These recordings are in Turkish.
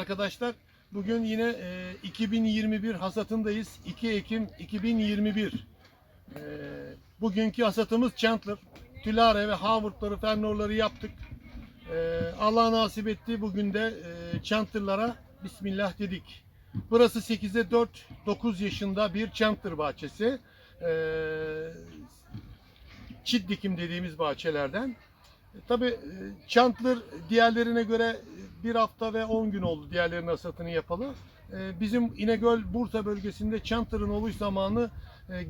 Arkadaşlar, bugün yine e, 2021 hasatındayız. 2 Ekim 2021. E, bugünkü hasatımız Chandler. Tulare ve Harvard'ları, Fernor'ları yaptık. E, Allah nasip etti. Bugün de e, Chandler'lara Bismillah dedik. Burası 8'e 4, 9 yaşında bir Chandler bahçesi. E, çit dikim dediğimiz bahçelerden. Tabii e, Chandler diğerlerine göre e, bir hafta ve 10 gün oldu diğerlerinin hasatını yapalı. E, Bizim İnegöl Bursa bölgesinde Chandler'ın oluş zamanı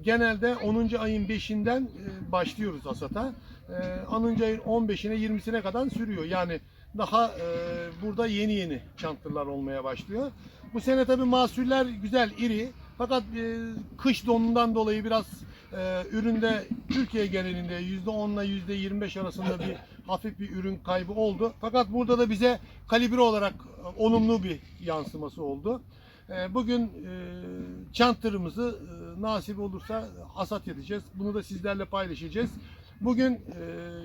genelde 10. ayın 5'inden e, başlıyoruz hasata. E, 10. ayın 15'ine 20'sine kadar sürüyor. Yani daha burada yeni yeni Chandler'lar olmaya başlıyor. Bu sene tabii mahsuller güzel, iri. Fakat kış donundan dolayı biraz üründe Türkiye genelinde %10 ile %25 arasında bir hafif bir ürün kaybı oldu. Fakat burada da bize kalibre olarak e, olumlu bir yansıması oldu. E, bugün çantırımızı e, nasip olursa hasat edeceğiz. Bunu da sizlerle paylaşacağız. Bugün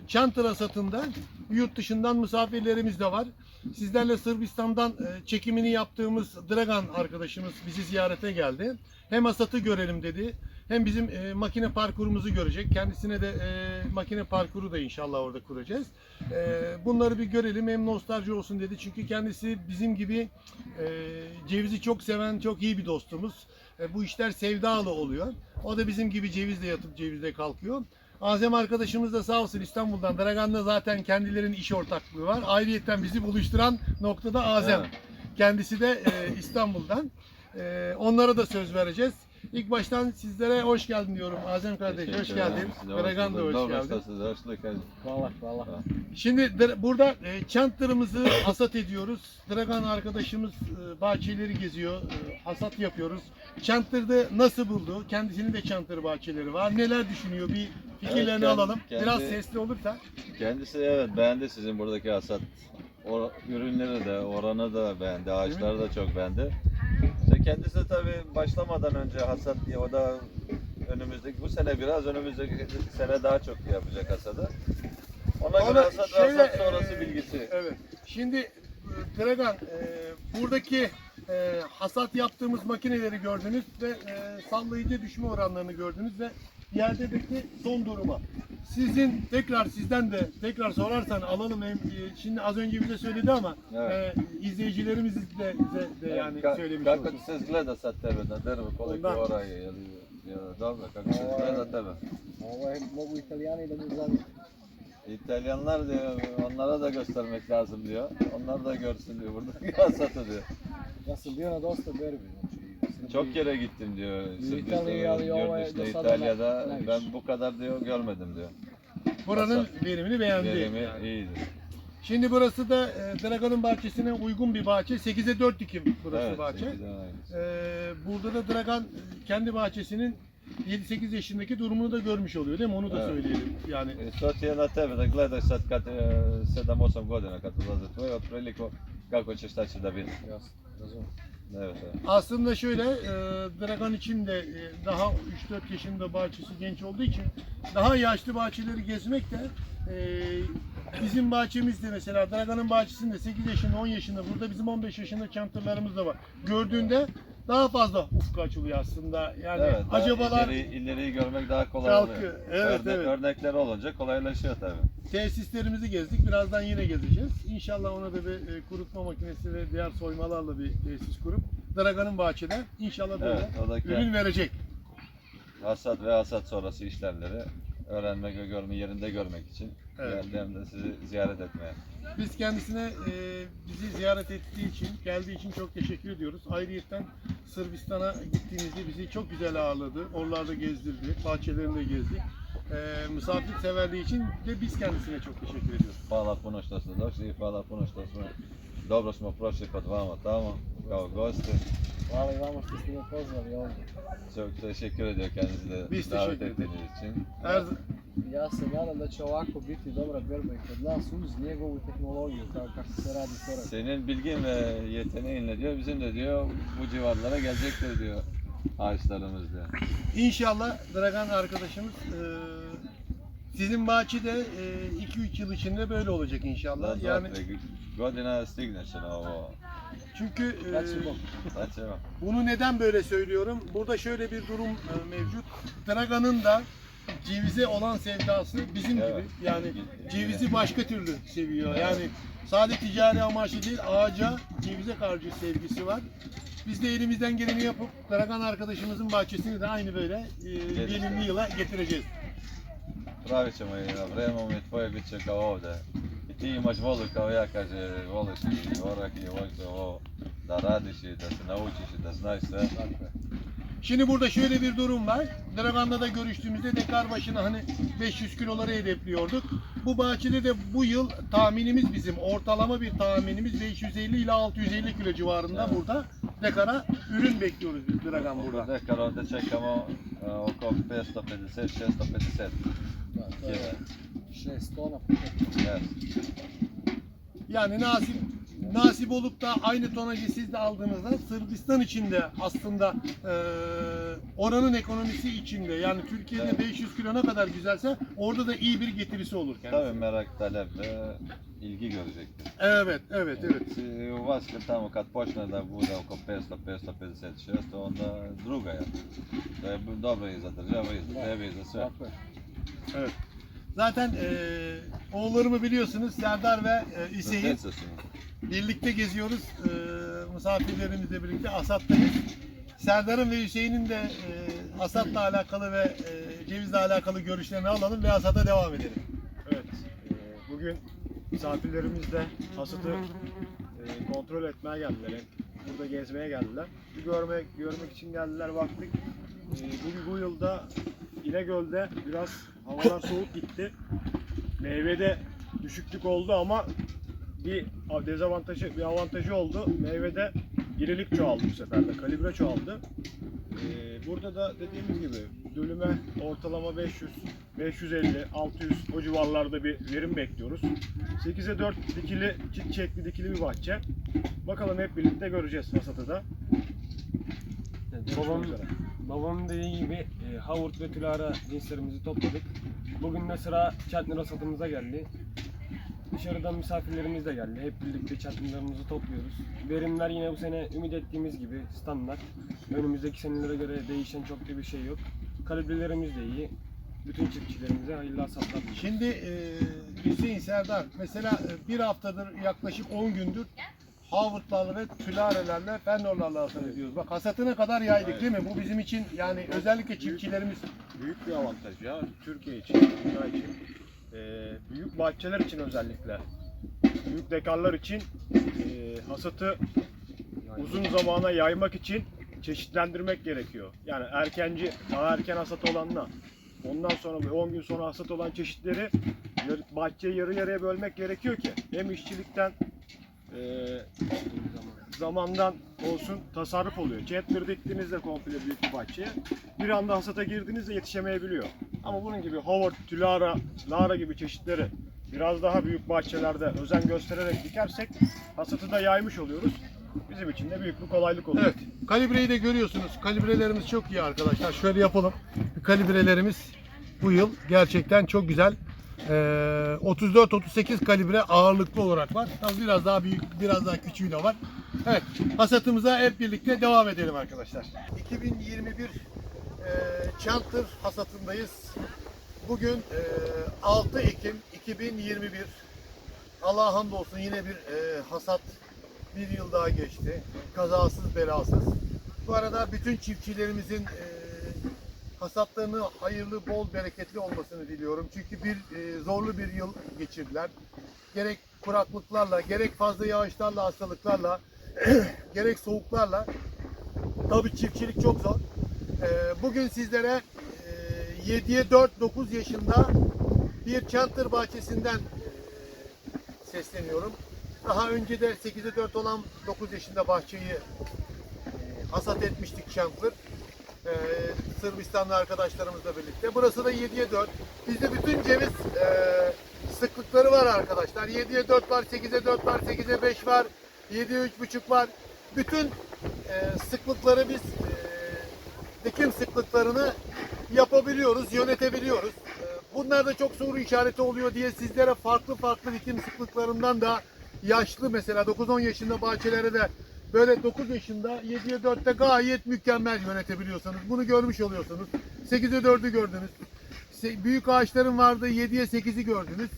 çantır hasatında yurt dışından misafirlerimiz de var. Sizlerle Sırbistan'dan çekimini yaptığımız Dragan arkadaşımız bizi ziyarete geldi. Hem hasatı görelim dedi. Hem bizim e, makine parkurumuzu görecek. Kendisine de e, makine parkuru da inşallah orada kuracağız. E, bunları bir görelim hem nostalji olsun dedi. Çünkü kendisi bizim gibi e, cevizi çok seven, çok iyi bir dostumuz. E, bu işler sevdalı oluyor. O da bizim gibi cevizle yatıp cevizle kalkıyor. Azem arkadaşımız da sağ olsun İstanbul'dan. Dragan'da zaten kendilerinin iş ortaklığı var. Ayrıyeten bizi buluşturan noktada Azem. Evet. Kendisi de e, İstanbul'dan. E, onlara da söz vereceğiz. İlk baştan sizlere hoş geldin diyorum. Azem kardeş hoş geldin. Dragan da hoş geldin. Hvala, hvala. Şimdi burada e, çantlarımızı hasat ediyoruz. Dragan arkadaşımız e, bahçeleri geziyor. e, hasat yapıyoruz. Çantır'da nasıl buldu? Kendisinin de çantır bahçeleri var. Neler düşünüyor? Bir fikirlerini kendi- alalım. kendi- Biraz sesli olursa. Kendisi evet beğendi sizin buradaki hasat. O, ürünleri de, oranı da beğendi, ağaçları da çok beğendi. Kendisi tabii başlamadan önce hasat diye o da önümüzdeki bu sene biraz önümüzdeki sene daha çok yapacak hasadı. Ona göre Ona hasat, şöyle, hasat sonrası e, bilgisi. Evet. Şimdi e, Dragan e, buradaki e, hasat yaptığımız makineleri gördünüz ve e, sallayıcı düşme oranlarını gördünüz ve yerdeki son duruma. Sizin tekrar sizden de tekrar sorarsan alalım hem e, şimdi az önce bize söyledi ama Evet. e, izleyicilerimiz de bize de yani Ka- söylemiş kako olsun. ti se izgleda sad tebe na drvu, koliko Ondan. ora je, je li, je li dobro, kako se izgleda tebe? Ovo je, mogu italijani da mi. İtalyanlar diyor, onlara da göstermek lazım diyor. Onlar da görsün diyor burada hasatı diyor. Ja sam bio na dosta berbi, znači. Çok yere gittim diyor. Sırbistan'da, İtalya, ali ovo je yurt dışında, İtalya'da ben bu kadar diyor görmedim diyor. Buranın hasat. verimini beğendi. Verimi yani. iyidir. Şimdi burası da e, Dragan'ın bahçesine uygun bir bahçe. 8'e 4 dikim burası Evet, bahçe. aynısı. Ee, burada da Dragan e, kendi bahçesinin 7-8 yaşındaki durumunu da görmüş oluyor değil mi? Onu da Evet. söyleyelim. Yani I to ti je na tebe da gledaš sad kad je 7-8 godina kad ulaze tvoje otprilike kako će šta će da vidi. Jasno, razumem. Evet, evet. aslında şöyle e, Dragan için de e, daha 3-4 yaşında bahçesi genç olduğu için daha yaşlı bahçeleri gezmek de e, bizim bahçemizde mesela Dragan'ın bahçesinde 8 yaşında 10 yaşında burada bizim 15 yaşında çantırlarımız da var. Gördüğünde daha fazla ufku açılıyor aslında. Yani evet acabalar ileri, ileriyi görmek daha kolay Kalkıyor. oluyor. Evet, Örne- evet. Örnekler olunca kolaylaşıyor tabii. Tesislerimizi gezdik. Birazdan yine gezeceğiz. İnşallah ona da bir e, kurutma makinesi ve diğer soymalarla bir tesis kurup Dragan'ın bahçede inşallah böyle Evet, ürün verecek. hasat ve hasat sonrası işlemleri öğrenmek ve görme yerinde görmek için Evet. geldi hem de sizi ziyaret etmeye. Biz kendisine e, bizi ziyaret ettiği için, geldiği için çok teşekkür ediyoruz. Ayrıyeten Sırbistan'a gittiğimizde bizi çok güzel ağırladı. Oralarda gezdirdi, bahçelerinde gezdik. E, misafirseverliği için de biz kendisine çok teşekkür ediyoruz. Hvala puno što ste došli hvala puno što smo dobro smo prošli kod vama tamo kao gosti. Hvala i vama što ste me pozvali ovdje. Çok teşekkür ediyor kendisi de Biz davet teşekkür ettiğiniz için. Her, Ja se nadam da će ovako biti dobra berba i kod nas uz njegovu tehnologiju, kao kako se radi korak. Senin bilgin ve yeteneğinle diyor bizim de diyor bu civarlara gelecektir diyor ağaçlarımız diyor. İnşallah Dragan arkadaşımız e, sizin bahçede 2-3 yıl içinde böyle olacak inşallah. Da yani... godina stigne će na ovo. Çünkü e, bunu neden böyle söylüyorum? Burada şöyle bir durum e, mevcut. Dragan'ın da cevize olan sevdası bizim Evet. gibi. Yani cevizi başka türlü seviyor. Yani sadece ticari amaçlı değil, ağaca, cevize karşı sevgisi var. Biz de elimizden geleni yapıp Dragan arkadaşımızın bahçesini de aynı böyle e, verimli yıla getireceğiz. Pravit ćemo i na vremenu i tvoje bit će kao ovdje. Ti imaš volu kao ja, kaže, voliš i orak i voliš ovo da radiš i da se naučiš i da znaš sve. Şimdi burada şöyle bir durum var. Dragan'da da görüştüğümüzde dekar başına hani 500 kiloları hedefliyorduk. Bu bahçede de bu yıl tahminimiz bizim ortalama bir tahminimiz 550 ile 650 kilo civarında Evet. burada dekara ürün bekliyoruz biz Dragan burada. Dekar ovdje čekamo e, oko 550-650. Da, to je kile. 6 tona. Yes. Yani nasip nasip olup da aynı tonajı siz de aldığınızda Sırbistan içinde aslında eee, oranın ekonomisi içinde yani Türkiye'de Evet. 500 kilo ne kadar güzelse orada da iyi bir getirisi olur kendisi. Tabii merak, talep ve ilgi görecektir. Evet, evet, evet. U vas kad tamo kad počne da bude oko 500, 550, 600, onda druga je. To je dobro i za državu i za tebe i za sve. Tako je. Zaten eee oğullarımı biliyorsunuz Serdar ve e, Hüseyin birlikte geziyoruz. Eee misafirlerimizle birlikte Asat'tayız. Serdar'ın ve Hüseyin'in de eee Asat'la alakalı ve eee, cevizle alakalı görüşlerini alalım ve Asat'a devam edelim. Evet, e, bugün misafirlerimiz de hasadı e, kontrol etmeye geldiler. Burada gezmeye geldiler. Bir görmek, görmek için geldiler baktık. E, bu, bu yılda İnegöl'de biraz havalar soğuk gitti. Meyvede düşüklük oldu ama bir dezavantajı, bir avantajı oldu. Meyvede irilik çoğaldı bu sefer de, kalibre çoğaldı. E, burada da dediğimiz gibi dönüme ortalama 500, 550, 600 o civarlarda bir verim bekliyoruz. 8'e 4 dikili, çift çekli dikili bir bahçe. Bakalım hep birlikte göreceğiz hasatı da. Babam. Babamın dediği gibi e, Howard ve Tülara cinslerimizi topladık. Bugün de sıra Çatnır hasatımıza geldi. Dışarıdan misafirlerimiz de geldi. Hep birlikte çatnırlarımızı topluyoruz. Verimler yine bu sene ümit ettiğimiz gibi standart. Önümüzdeki senelere göre değişen çok da bir şey yok. Kalibrelerimiz de iyi. Bütün çiftçilerimize hayırlı hasatlar diliyorum. Şimdi eee Hüseyin Serdar mesela e, bir haftadır yaklaşık 10 gündür Howard'larla ve Tülarelerle Fennor'larla hasat ediyoruz. Bak hasatına kadar yaydık değil mi? Bu bizim için yani özellikle çiftçilerimiz Büyük bir avantaj ya Türkiye için, dünya için. Ee, büyük bahçeler için özellikle. Büyük dekarlar için e, hasatı uzun zamana yaymak için çeşitlendirmek gerekiyor. Yani erkenci, daha erken hasat olanla ondan sonra bir 10 gün sonra hasat olan çeşitleri yarı- bahçeyi yarı yarıya bölmek gerekiyor ki hem işçilikten e, zamandan olsun tasarruf oluyor. Cetleri diktiğinizde komple büyük bir bahçeye bir anda hasata girdiğinizde yetişemeyebiliyor. Ama bunun gibi Howard, Tülara, Lara gibi çeşitleri biraz daha büyük bahçelerde özen göstererek dikersek hasatı da yaymış oluyoruz. Bizim için de büyük bir kolaylık oluyor. Evet. Kalibreyi de görüyorsunuz. Kalibrelerimiz çok iyi arkadaşlar. Şöyle yapalım. Kalibrelerimiz bu yıl gerçekten çok güzel. Ee, 34-38 kalibre ağırlıklı olarak var. Tabii biraz daha büyük, biraz daha küçüğü de var. Evet. Hasatımıza hep birlikte devam edelim arkadaşlar. 2021 e, Çantır hasatındayız. Bugün e, 6 Ekim 2021. Allah'a hamdolsun yine bir e, hasat bir yıl daha geçti. Kazasız belasız. Bu arada bütün çiftçilerimizin e, hasatlarını hayırlı, bol, bereketli olmasını diliyorum. Çünkü bir e, zorlu bir yıl geçirdiler. Gerek kuraklıklarla, gerek fazla yağışlarla, hastalıklarla, gerek soğuklarla. Tabii çiftçilik çok zor. E, bugün sizlere e, 7'ye 4, 9 yaşında bir çantır bahçesinden e, sesleniyorum. Daha önce de 8'e 4 olan 9 yaşında bahçeyi e, hasat etmiştik Çankır. Sırbistanlı arkadaşlarımızla birlikte. Burası da 7'ye 4. Bizde bütün ceviz e, sıklıkları var arkadaşlar. 7'ye 4 var, 8'e 4 var, 8'e 5 var, 7'ye 3,5 var. Bütün e, sıklıkları biz e, dikim sıklıklarını yapabiliyoruz, yönetebiliyoruz. E, Bunlar da çok soru işareti oluyor diye sizlere farklı farklı dikim sıklıklarından da yaşlı mesela 9-10 yaşında bahçelere de böyle 9 yaşında 7'ye 4'te gayet mükemmel yönetebiliyorsanız bunu görmüş oluyorsunuz. 8'e 4'ü gördünüz. Büyük ağaçların vardı 7'ye 8'i gördünüz.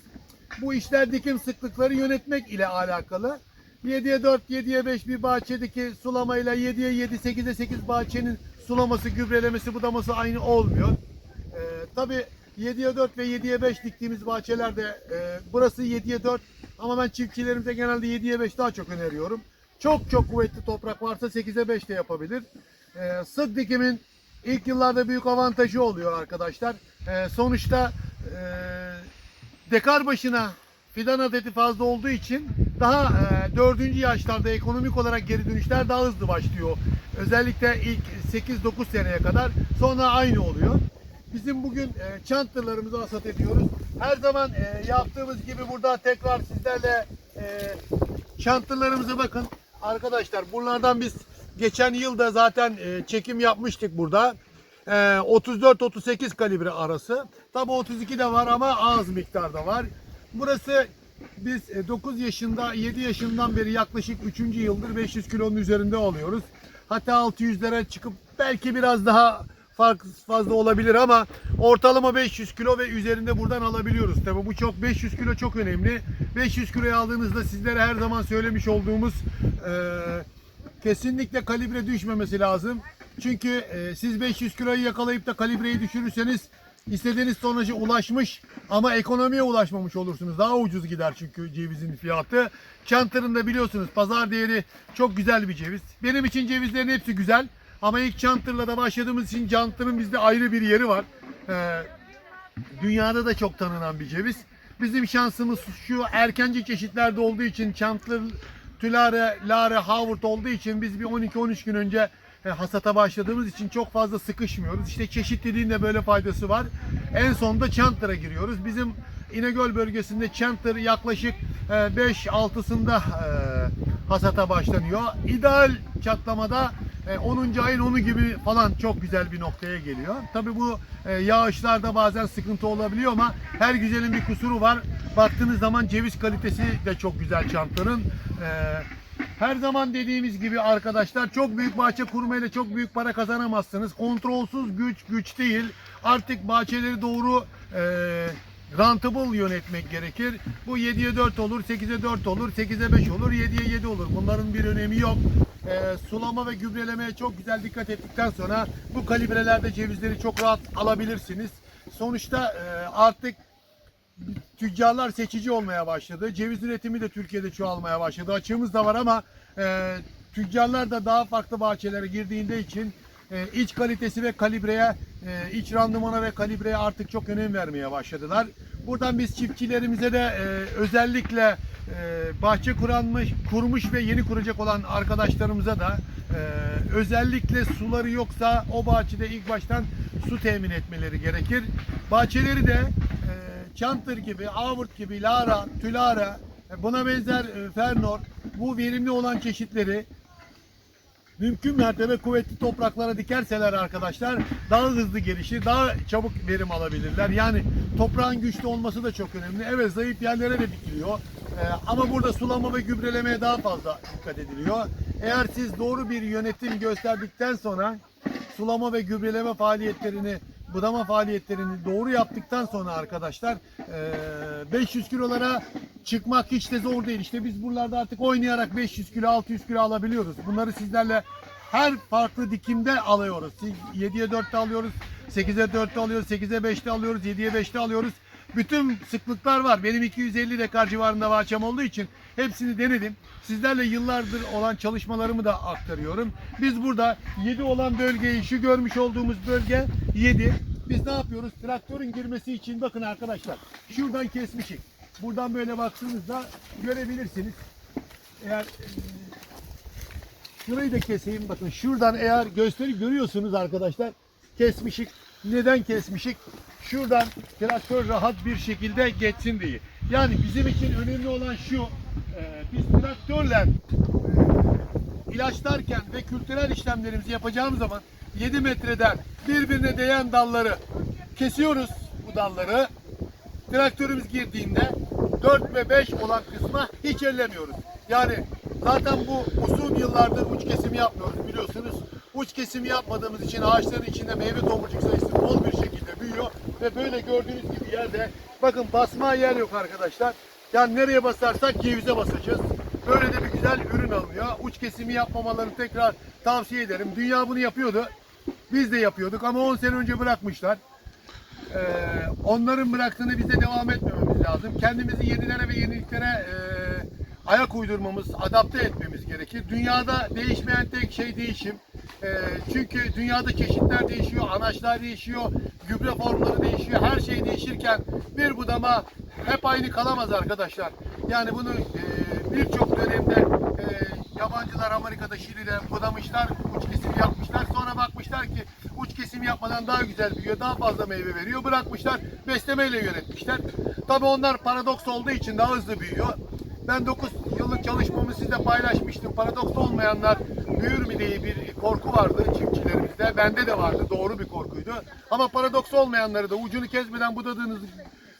Bu işler dikim sıklıkları yönetmek ile alakalı. 7'ye 4, 7'ye 5 bir bahçedeki sulamayla 7'ye 7, 8'e 8 bahçenin sulaması, gübrelemesi, budaması aynı olmuyor. Ee, tabii 7'ye 4 ve 7'ye 5 diktiğimiz bahçelerde e, burası 7'ye 4 ama ben çiftçilerimize genelde 7'ye 5 daha çok öneriyorum. Çok çok kuvvetli toprak varsa 8'e 5 de yapabilir. Ee, sık dikimin ilk yıllarda büyük avantajı oluyor arkadaşlar. Ee, sonuçta e, dekar başına fidan adeti fazla olduğu için daha e, dördüncü yaşlarda ekonomik olarak geri dönüşler daha hızlı başlıyor. Özellikle ilk 8-9 seneye kadar sonra aynı oluyor. Bizim bugün e, çantırlarımızı hasat ediyoruz. Her zaman e, yaptığımız gibi burada tekrar sizlerle e, çantırlarımıza bakın. Arkadaşlar buralardan biz geçen yılda zaten e, çekim yapmıştık burada. E, 34-38 kalibre arası. Tabi 32 de var ama az miktarda var. Burası biz e, 9 yaşında 7 yaşından beri yaklaşık 3. yıldır 500 kilonun üzerinde oluyoruz. Hatta 600'lere çıkıp belki biraz daha fark fazla olabilir ama ortalama 500 kilo ve üzerinde buradan alabiliyoruz. Tabi bu çok 500 kilo çok önemli. 500 kiloyu aldığınızda sizlere her zaman söylemiş olduğumuz e, kesinlikle kalibre düşmemesi lazım. Çünkü e, siz 500 kiloyu yakalayıp da kalibreyi düşürürseniz istediğiniz sonuca ulaşmış ama ekonomiye ulaşmamış olursunuz. Daha ucuz gider çünkü cevizin fiyatı. Çantırın da biliyorsunuz pazar değeri çok güzel bir ceviz. Benim için cevizlerin hepsi güzel. Ama ilk çantırla da başladığımız için çantırın bizde ayrı bir yeri var. Ee, dünyada da çok tanınan bir ceviz. Bizim şansımız şu erkenci çeşitlerde olduğu için çantır, tülare, lare, Howard olduğu için biz bir 12-13 gün önce e, hasata başladığımız için çok fazla sıkışmıyoruz. İşte çeşitliliğin de böyle faydası var. En sonunda Çantır'a giriyoruz. Bizim İnegöl bölgesinde Çantır yaklaşık 5-6'sında e, hasata başlanıyor. İdeal çatlamada e, 10. ayın 10'u gibi falan çok güzel bir noktaya geliyor. Tabi bu e, yağışlarda bazen sıkıntı olabiliyor ama her güzelin bir kusuru var. Baktığınız zaman ceviz kalitesi de çok güzel Çantır'ın. E, her zaman dediğimiz gibi arkadaşlar çok büyük bahçe kurmayla çok büyük para kazanamazsınız. Kontrolsüz güç güç değil. Artık bahçeleri doğru e, rentable yönetmek gerekir. Bu 7'ye 4 olur, 8'e 4 olur, 8'e 5 olur, 7'ye 7 olur. Bunların bir önemi yok. E, sulama ve gübrelemeye çok güzel dikkat ettikten sonra bu kalibrelerde cevizleri çok rahat alabilirsiniz. Sonuçta e, artık tüccarlar seçici olmaya başladı. Ceviz üretimi de Türkiye'de çoğalmaya başladı. Açığımız da var ama e, tüccarlar da daha farklı bahçelere girdiğinde için e, iç kalitesi ve kalibreye, e, iç randımana ve kalibreye artık çok önem vermeye başladılar. Buradan biz çiftçilerimize de e, özellikle e, bahçe kuranmış, kurmuş ve yeni kuracak olan arkadaşlarımıza da e, özellikle suları yoksa o bahçede ilk baştan su temin etmeleri gerekir. Bahçeleri de e, Çantır gibi, Avurt gibi, Lara, Tülara, e, buna benzer e, Fernor bu verimli olan çeşitleri mümkün mertebe kuvvetli topraklara dikerseler arkadaşlar daha hızlı gelişir, daha çabuk verim alabilirler. Yani toprağın güçlü olması da çok önemli. Evet zayıf yerlere de dikiliyor. Ee, ama burada sulama ve gübrelemeye daha fazla dikkat ediliyor. Eğer siz doğru bir yönetim gösterdikten sonra sulama ve gübreleme faaliyetlerini budama faaliyetlerini doğru yaptıktan sonra arkadaşlar eee, 500 kilolara çıkmak hiç de zor değil. İşte biz buralarda artık oynayarak 500 kilo 600 kilo alabiliyoruz. Bunları sizlerle her farklı dikimde alıyoruz. 7'ye 4'te alıyoruz, 8'e 4'te alıyoruz, 8'e 5'te alıyoruz, 7'ye 5'te alıyoruz. Bütün sıklıklar var. Benim 250 dekar civarında bahçem olduğu için hepsini denedim. Sizlerle yıllardır olan çalışmalarımı da aktarıyorum. Biz burada 7 olan bölgeyi şu görmüş olduğumuz bölge 7. Biz ne yapıyoruz? Traktörün girmesi için bakın arkadaşlar. Şuradan kesmişik. Buradan böyle baktığınızda görebilirsiniz. Eğer e, şurayı da keseyim bakın. Şuradan eğer gösteri görüyorsunuz arkadaşlar. Kesmişik. Neden kesmişik? Şuradan traktör rahat bir şekilde geçsin diye. Yani bizim için önemli olan şu. e, biz traktörle e, ilaçlarken ve kültürel işlemlerimizi yapacağımız zaman 7 metreden birbirine değen dalları kesiyoruz bu dalları. Traktörümüz girdiğinde 4 ve 5 olan kısma hiç ellemiyoruz. Yani Zaten bu uzun yıllardır uç kesimi yapmıyoruz biliyorsunuz. Uç kesimi yapmadığımız için ağaçların içinde meyve tomurcuk sayısı bol bir şekilde büyüyor. Ve böyle gördüğünüz gibi yerde bakın basma yer yok arkadaşlar. Yani nereye basarsak cevize basacağız. Böyle de bir güzel ürün alınıyor. Uç kesimi yapmamalarını tekrar tavsiye ederim. Dünya bunu yapıyordu. Biz de yapıyorduk ama 10 sene önce bırakmışlar. Ee, onların bıraktığını bize devam etmememiz lazım. Kendimizi yenilere ve yeniliklere e, ayak uydurmamız, adapte etmemiz gerekir. Dünyada değişmeyen tek şey değişim. E, çünkü dünyada çeşitler değişiyor, anaçlar değişiyor, gübre formları değişiyor, her şey değişirken bir budama hep aynı kalamaz arkadaşlar. Yani bunu e, birçok dönemde e, yabancılar Amerika'da, Şili'de budamışlar, uç kesim yapmışlar. Sonra bakmışlar ki uç kesim yapmadan daha güzel büyüyor, daha fazla meyve veriyor. Bırakmışlar, beslemeyle yönetmişler. Tabii onlar paradoks olduğu için daha hızlı büyüyor. Ben 9 yıllık çalışmamı sizle paylaşmıştım. Paradoks olmayanlar büyür mü diye bir korku vardı çiftçilerimizde. Bende de vardı. Doğru bir korkuydu. Ama paradoks olmayanları da ucunu kesmeden budadığınız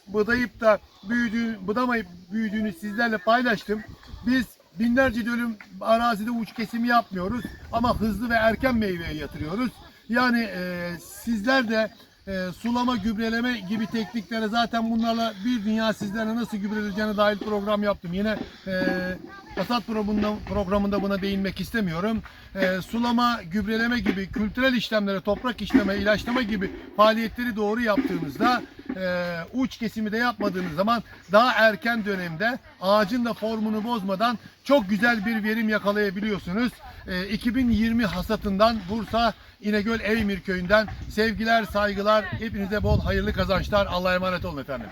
budayıp da büyüdüğü, budamayıp büyüdüğünü sizlerle paylaştım. Biz binlerce dönüm arazide uç kesimi yapmıyoruz ama hızlı ve erken meyveye yatırıyoruz. Yani e, sizler de e, sulama, gübreleme gibi tekniklere zaten bunlarla bir dünya sizlere nasıl gübreleyeceğine dair program yaptım. Yine e, hasat programında, programında buna değinmek istemiyorum. E, sulama, gübreleme gibi kültürel işlemlere, toprak işleme, ilaçlama gibi faaliyetleri doğru yaptığınızda e, uç kesimi de yapmadığınız zaman daha erken dönemde ağacın da formunu bozmadan çok güzel bir verim yakalayabiliyorsunuz. E, 2020 hasatından Bursa İnegöl Eymir köyünden sevgiler, saygılar, hepinize bol hayırlı kazançlar. Allah'a emanet olun efendim.